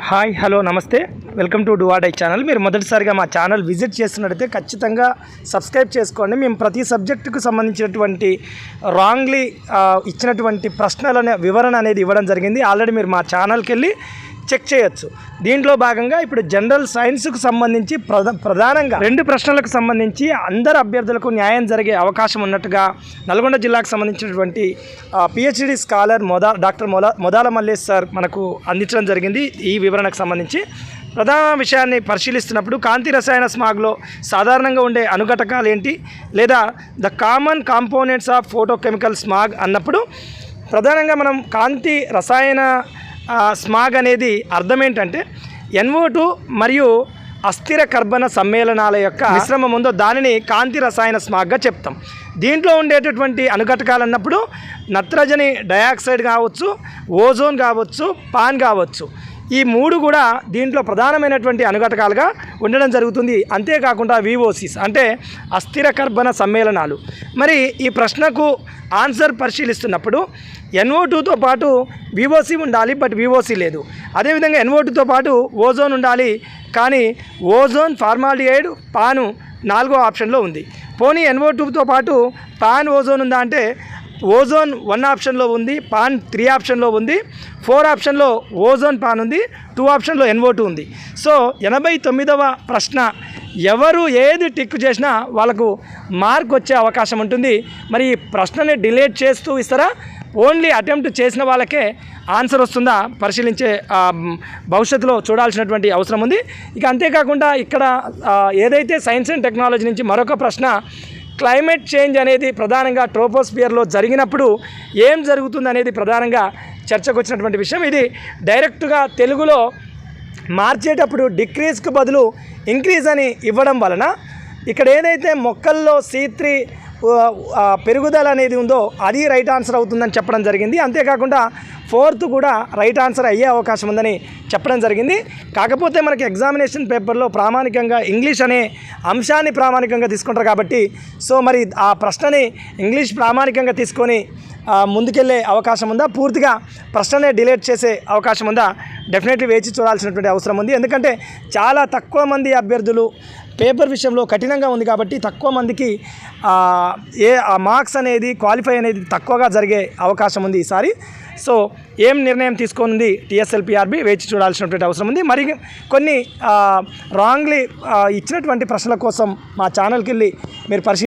Hi hello నమస్తే. Welcome to డువాడై channel. మీరు మొదటిసారిగా మా ఛానల్ విజిట్ చేస్తున్నట్టయితే ఖచ్చితంగా సబ్స్క్రైబ్ చేసుకోండి. మేము ప్రతి సబ్జెక్టుకు సంబంధించినటువంటి రాంగ్లీ ఇచ్చినటువంటి ప్రశ్నల వివరణ అనేది ఇవ్వడం జరిగింది. ఆల్రెడీ మీరు మా ఛానల్కి వెళ్ళి చెక్ చేయొచ్చు. దీంట్లో భాగంగా ఇప్పుడు జనరల్ సైన్స్కు సంబంధించి ప్రధానంగా రెండు ప్రశ్నలకు సంబంధించి అందరు అభ్యర్థులకు న్యాయం జరిగే అవకాశం ఉన్నట్టుగా నల్గొండ జిల్లాకు సంబంధించినటువంటి పిహెచ్డి స్కాలర్ మొదా డాక్టర్ మొదా మొదాల మల్లేష్ సార్ మనకు అందించడం జరిగింది. ఈ వివరణకు సంబంధించి ప్రధాన విషయాన్ని పరిశీలిస్తున్నప్పుడు కాంతి రసాయన స్మాగ్లో సాధారణంగా ఉండే అనుఘటకాలు ఏంటి? లేదా the common components of photochemical smog అన్నప్పుడు ప్రధానంగా మనం కాంతి రసాయన స్మాగ్ అనేది అర్థం ఏంటంటే ఎన్ఓ టూ మరియు అస్థిర కర్బన సమ్మేళనాల యొక్క మిశ్రమం ఉందో దానిని కాంతి రసాయన స్మాగ్గా చెప్తాం. దీంట్లో ఉండేటటువంటి అనుఘటకాలు అన్నప్పుడు నత్రజని డయాక్సైడ్ కావచ్చు ఓజోన్ కావచ్చు పాన్ కావచ్చు. ఈ మూడు కూడా దీంట్లో ప్రధానమైనటువంటి అనుఘటకాలుగా ఉండడం జరుగుతుంది. అంతేకాకుండా వివోసిస్ అంటే అస్థిర కర్బన సమ్మేళనాలు. మరి ఈ ప్రశ్నకు ఆన్సర్ పరిశీలిస్తున్నప్పుడు ఎన్ఓ టూతో పాటు వివోసి ఉండాలి బట్ వివోసి లేదు. అదేవిధంగా ఎన్ఓ టూతో పాటు ఓజోన్ ఉండాలి కానీ ఓజోన్ ఫార్మాలియైడ్ పాను నాలుగో ఆప్షన్లో ఉంది. పోనీ ఎన్ఓ టూతో పాటు పాన్ ఓజోన్ ఉందా అంటే ఓజోన్ వన్ ఆప్షన్లో ఉంది పాన్ త్రీ ఆప్షన్లో ఉంది ఫోర్ ఆప్షన్లో ఓజోన్ పాన్ ఉంది టూ ఆప్షన్లో ఎన్ఓ టూ ఉంది. సో ఎనభై తొమ్మిదవ ప్రశ్న ఎవరు ఏది టిక్ చేసినా వాళ్ళకు మార్క్ వచ్చే అవకాశం ఉంటుంది. మరి ఈ ప్రశ్నని డిలేట్ చేస్తూ ఇస్తారా? ఓన్లీ అటెంప్ట్ చేసిన వాళ్ళకే ఆన్సర్ వస్తుందా? పరిశీలించే భవిష్యత్తులో చూడాల్సినటువంటి అవసరం ఉంది. ఇక అంతేకాకుండా ఇక్కడ ఏదైతే సైన్స్ అండ్ టెక్నాలజీ నుంచి మరొక ప్రశ్న క్లైమేట్ చేంజ్ అనేది ప్రధానంగా ట్రోపోస్పియర్లో జరిగినప్పుడు ఏం జరుగుతుంది అనేది ప్రధానంగా చర్చకు వచ్చినటువంటి విషయం. ఇది డైరెక్ట్గా తెలుగులో మార్చేటప్పుడు డిక్రీజ్కు బదులు ఇంక్రీజ్ అని ఇవ్వడం వలన ఇక్కడ ఏదైతే మొక్కల్లో సీ త్రీ పెరుగుదల అనేది ఉందో అది రైట్ ఆన్సర్ అవుతుందని చెప్పడం జరిగింది. అంతేకాకుండా ఫోర్త్ కూడా రైట్ ఆన్సర్ అయ్యే అవకాశం ఉందని చెప్పడం జరిగింది. కాకపోతే మనకి ఎగ్జామినేషన్ పేపర్లో ప్రామాణికంగా ఇంగ్లీష్ అనే అంశాన్ని ప్రామాణికంగా తీసుకుంటారు కాబట్టి సో మరి ఆ ప్రశ్నని ఇంగ్లీష్ ప్రామాణికంగా తీసుకొని ముందుకెళ్ళే అవకాశం ఉందా? పూర్తిగా ప్రశ్ననే డిలేట్ చేసే అవకాశం ఉందా? డెఫినెట్లీ వేచి చూడాల్సినటువంటి అవసరం ఉంది. ఎందుకంటే చాలా తక్కువ మంది అభ్యర్థులు పేపర్ విషయంలో కఠినంగా ఉంది కాబట్టి తక్కువ మందికి ఏ ఆ మార్క్స్ అనేది క్వాలిఫై అనేది తక్కువగా జరిగే అవకాశం ఉంది ఈసారి. సో ఏం నిర్ణయం తీసుకుంది టీఎస్ఎల్పిఆర్బి? వేచి చూడాల్సినటువంటి అవసరం ఉంది. మరి కొన్ని రాంగ్లీ ఇచ్చినటువంటి ప్రశ్నల కోసం మా ఛానల్కి వెళ్ళి మీరు పరిశీ